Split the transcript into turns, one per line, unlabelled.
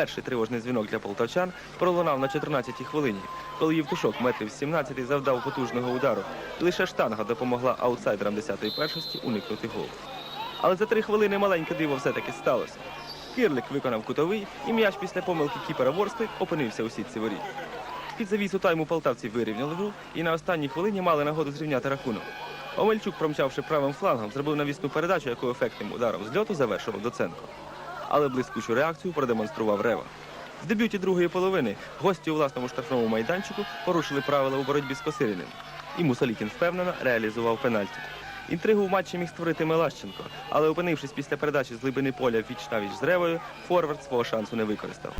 Перший тривожний дзвінок для полтавчан пролунав на 14-й хвилині, коли Євтушок метрів з 17 завдав потужного удару. Лише штанга допомогла аутсайдерам 10-ї першості уникнути гол. Але за три хвилини маленьке диво все-таки сталося. Кирлик виконав кутовий, і м'яч після помилки кіпера Ворскли опинився у сітці воріт. Під завісу тайму полтавці вирівняли гру і на останній хвилині мали нагоду зрівняти рахунок. Омельчук, промчавши правим флангом, зробив навісну передачу, яку ефектним ударом з льоту завершував Доценко. Але блискучу реакцію продемонстрував Рева. В дебюті другої половини гості у власному штрафному майданчику порушили правила у боротьбі з Косиріним. І Мусалікін впевнено реалізував пенальті. Інтригу в матчі міг створити Мелащенко, але опинившись після передачі з глибини поля віч на віч з Ревою, форвард свого шансу не використав.